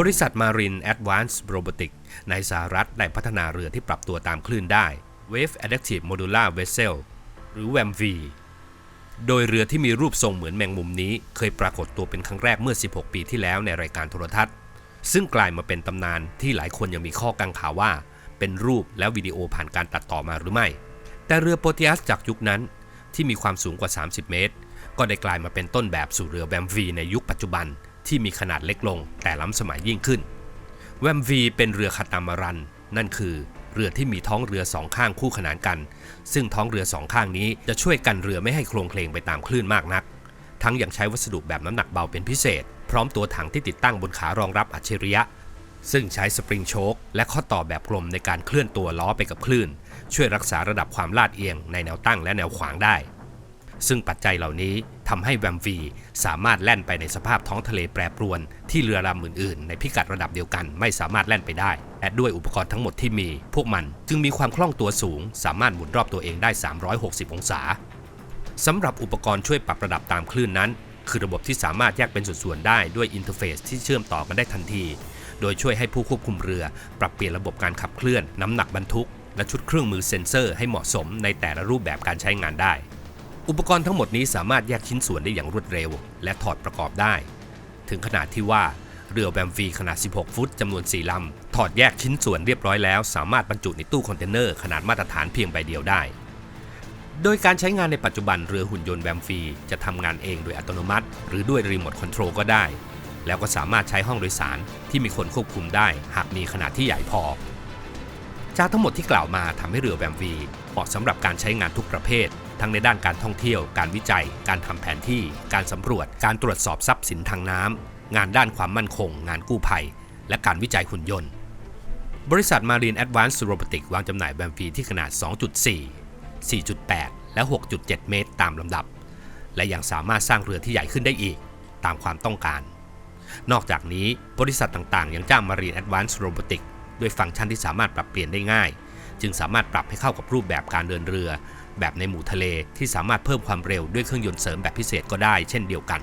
บริษัท Marine Advanced Robotics ในสหรัฐได้พัฒนาเรือที่ปรับตัวตามคลื่นได้ Wave Adaptive Modular Vessel หรือ WAMV โดยเรือที่มีรูปทรงเหมือนแมงมุมนี้ เคยปรากฏตัวเป็นครั้งแรกเมื่อ 16 ปีที่แล้วในรายการโทรทัศน์ ซึ่งกลายมาเป็นตำนานที่หลายคนยังมีข้อกังขาว่า เป็นรูปและวิดีโอผ่านการตัดต่อมาหรือไม่ แต่เรือโปรตีอัสจากยุคนั้น ที่มีความสูงกว่า 30 เมตร ก็ได้กลายมาเป็นต้นแบบสู่เรือแวมวีในยุคปัจจุบัน ที่มีขนาดเล็กลงแต่ล้ำสมัยยิ่งขึ้น แวมวีเป็นเรือคาตามารัน นั่นคือเรือที่มีท้องเรือสองข้างคู่ขนานกัน ซึ่งท้องเรือสองข้างนี้จะช่วยกันเรือไม่ให้โคลงเคลงไปตามคลื่นมากนัก ทั้งยังใช้วัสดุแบบน้ำหนักเบาเป็นพิเศษ พร้อมตัวถังที่ติดตั้งบนขารองรับอัจฉริยะ ซึ่งใช้สปริงโชคและข้อต่อแบบกลมในการเคลื่อนตัวล้อไปกับคลื่น ช่วยรักษาระดับความลาดเอียงในแนวตั้งและแนวขวางได้ ซึ่งปัจจัยเหล่านี้ทำให้แวมวีสามารถแล่นไปในสภาพท้องทะเลแปรปรวน ที่เรือลำอื่นๆ ในพิกัดระดับเดียวกันไม่สามารถแล่นไปได้ และด้วยอุปกรณ์ทั้งหมดที่มี พวกมันจึงมีความคล่องตัวสูง สามารถหมุนรอบตัวเองได้ 360 องศาสำหรับอุปกรณ์ช่วยปรับระดับตามคลื่นนั้น คือระบบที่สามารถแยกเป็นส่วนๆได้ด้วยอินเทอร์เฟซที่เชื่อมต่อกันได้ทันที โดยช่วยให้ผู้ควบคุมเรือ ปรับเปลี่ยนระบบการขับเคลื่อน น้ำหนักบรรทุก และชุดเครื่องมือเซ็นเซอร์ให้เหมาะสมในแต่ละรูปแบบการใช้งานได้ อุปกรณ์ทั้งหมดนี้สามารถแยกชิ้นส่วนได้อย่างรวดเร็ว และถอดประกอบได้ ถึงขนาดที่ว่าเรือแบมฟีขนาด 16 ฟุตจำนวน 4 ลำ ถอดแยกชิ้นส่วนเรียบร้อยแล้ว สามารถบรรจุในตู้คอนเทนเนอร์ขนาดมาตรฐานเพียงใบเดียวได้ โดยการใช้งานในปัจจุบันเรือหุ่นยนต์แบมฟีจะทำงานเองโดยอัตโนมัติ หรือด้วยรีโมทคอนโทรลก็ได้ แล้วก็สามารถใช้ห้องโดยสารที่มีคนควบคุมได้ หากมีขนาดที่ใหญ่พอ จากทั้งหมดที่กล่าวมาทำให้เรือแบมวีเหมาะสำหรับการใช้งานทุกประเภท ทั้งในด้านการท่องเที่ยว การวิจัย การทำแผนที่ การสำรวจ การตรวจสอบทรัพย์สินทางน้ำ งานด้านความมั่นคง งานกู้ภัย และการวิจัยหุ่นยนต์ บริษัท Marine Advanced Robotics วางจำหน่ายแบมฟีที่ขนาด 2.4 4.8 และ 6.7 เมตร ตามลำดับ และยังสามารถสร้างเรือที่ใหญ่ขึ้นได้อีก ตามความต้องการ นอกจากนี้บริษัทต่างๆ ยังจ้าง Marine Advanced Robotics ด้วยฟังก์ชันที่สามารถปรับเปลี่ยนได้ง่าย จึงสามารถปรับให้เข้ากับรูปแบบการเดินเรือ แบบในหมู่ทะเลที่สามารถเพิ่มความเร็วด้วยเครื่องยนต์เสริมแบบพิเศษก็ได้เช่นเดียวกัน